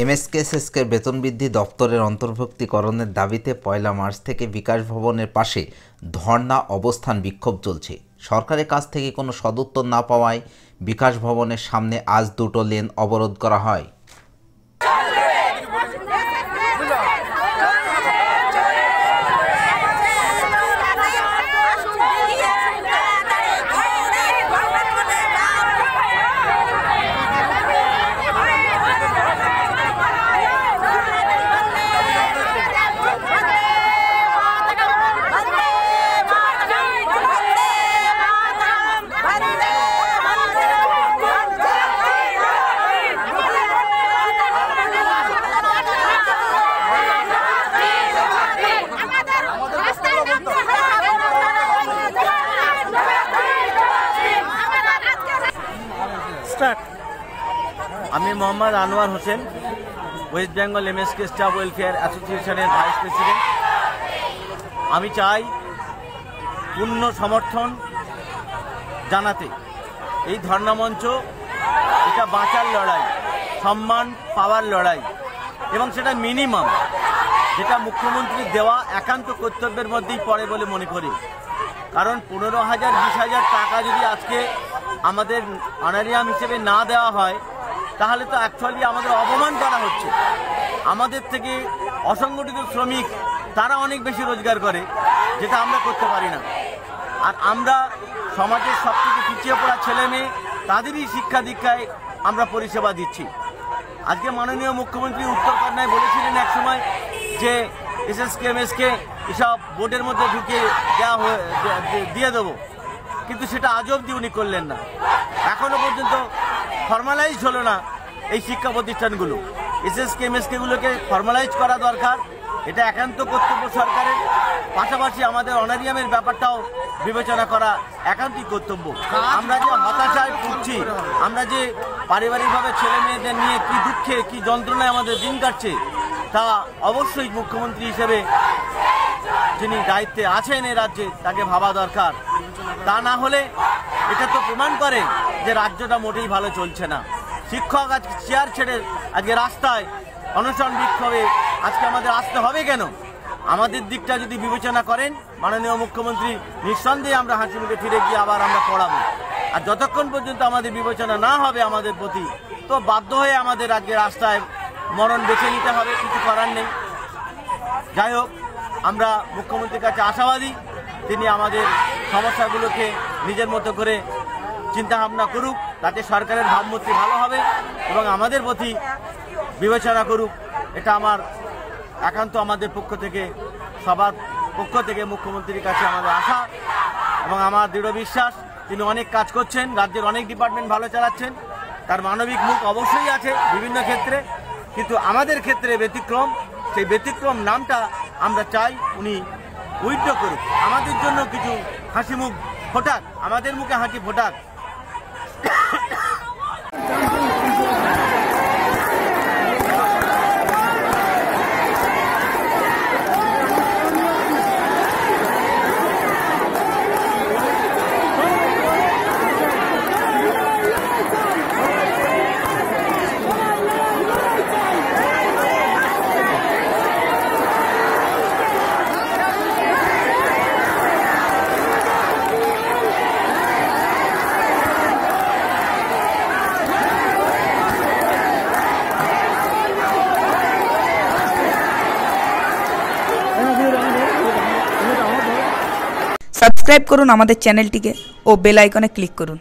এমএসকেএসএসকের বেতন বৃদ্ধি দপ্তরের অন্তর্ভুক্তিকরণের দাবিতে পয়লা মার্চ থেকে বিকাশ ভবনের পাশে ধর্ণা অবস্থান বিক্ষোভ চলছে। সরকারের কাছ থেকে কোনো সদুত্তর না পাওয়ায় বিকাশ ভবনের সামনে আজ দুটো লেন অবরোধ করা হয়। স্টার্ট আমি Mohammad Anwar Hossain West Bengal M MSK staff welfare অ্যাসোসিয়েশনের ভাইস প্রেসিডেন্ট আমি চাই পূর্ণ সমর্থন জানাতে। এই ধর্ণামঞ্চ, এটা বাঁচার লড়াই, সম্মান পাওয়ার লড়াই, এবং সেটা মিনিমাম যেটা মুখ্যমন্ত্রীর দেওয়া একান্ত কর্তব্যের মধ্যেই পড়ে বলে মনে করি। কারণ পনেরো হাজার, বিশ হাজার টাকা যদি আজকে আমাদের অনারিয়াম হিসেবে না দেওয়া হয়, তাহলে তো অ্যাকচুয়ালি আমাদের অপমান করা হচ্ছে। আমাদের থেকে অসংগঠিত শ্রমিক, তারা অনেক বেশি রোজগার করে, যেটা আমরা করতে পারি না। আর আমরা সমাজের সব থেকে পিছিয়ে পড়া ছেলে মেয়ে, তাদেরই শিক্ষা দীক্ষায় আমরা পরিষেবা দিচ্ছি। আজকে মাননীয় মুখ্যমন্ত্রী উত্তরকন্যায় বলেছিলেন এক সময় যে, এসএসকে, এমএসকে, এসব বোর্ডের মধ্যে ঢুকিয়ে দেওয়া দিয়ে দেবো। কিন্তু সেটা আজ অবধি উনি করলেন না। এখনও পর্যন্ত ফর্মালাইজ হলো না এই শিক্ষা প্রতিষ্ঠানগুলো। এসএসকে এমএসকেগুলোকে ফর্মালাইজ করা দরকার। এটা একান্ত কর্তব্য সরকারের। পাশাপাশি আমাদের অনারিয়ামের ব্যাপারটাও বিবেচনা করা একান্তই কর্তব্য। আমরা যে হতাশায় ভুগছি, আমরা যে পারিবারিকভাবে ছেলে মেয়েদের নিয়ে কি দুঃখে, কি যন্ত্রণায় আমাদের দিন কাটছে, তা অবশ্যই মুখ্যমন্ত্রী হিসেবে যিনি দায়িত্বে আছেন এ রাজ্যে, তাকে ভাবা দরকার। তা না হলে এটা তো প্রমাণ করে যে রাজ্যটা মোটেই ভালো চলছে না। শিক্ষক আজকে চেয়ার ছেড়ে আজকে রাস্তায় অনশন বিক্ষোভে আজকে আমাদের আসতে হবে কেন? আমাদের দিকটা যদি বিবেচনা করেন, মাননীয় মুখ্যমন্ত্রী, নিঃসন্দেহে আমরা হাসি মুখে ফিরে গিয়ে আবার আমরা পড়াবো। আর যতক্ষণ পর্যন্ত আমাদের বিবেচনা না হবে আমাদের প্রতি, তো বাধ্য হয়ে আমাদের আজকে রাস্তায় মরণ বেছে নিতে হবে, কিছু করার নেই। যাই হোক, আমরা মুখ্যমন্ত্রীর কাছে আশাবাদী তিনি আমাদের সমস্যাগুলোকে নিজের মতো করে চিন্তা ভাবনা করুক, তাতে সরকারের ভাবমূর্তি ভালো হবে এবং আমাদের প্রতি বিবেচনা করুক। এটা আমার একান্ত আমাদের পক্ষ থেকে, সবার পক্ষ থেকে মুখ্যমন্ত্রীর কাছে আমাদের আশা এবং আমার দৃঢ় বিশ্বাস, তিনি অনেক কাজ করছেন, রাজ্যের অনেক ডিপার্টমেন্ট ভালো চালাচ্ছেন, তার মানবিক মুখ অবশ্যই আছে বিভিন্ন ক্ষেত্রে, কিন্তু আমাদের ক্ষেত্রে ব্যতিক্রম, সেই ব্যতিক্রম নামটা আমরা চাই উনি উইথড্র করুক। আমাদের জন্য কিছু হাসি মুখ ফোটাক আমাদের মুখে হাসি ফোটাক। সাবস্ক্রাইব করুন আমাদের চ্যানেলটিকে ও বেল আইকনে ক্লিক করুন।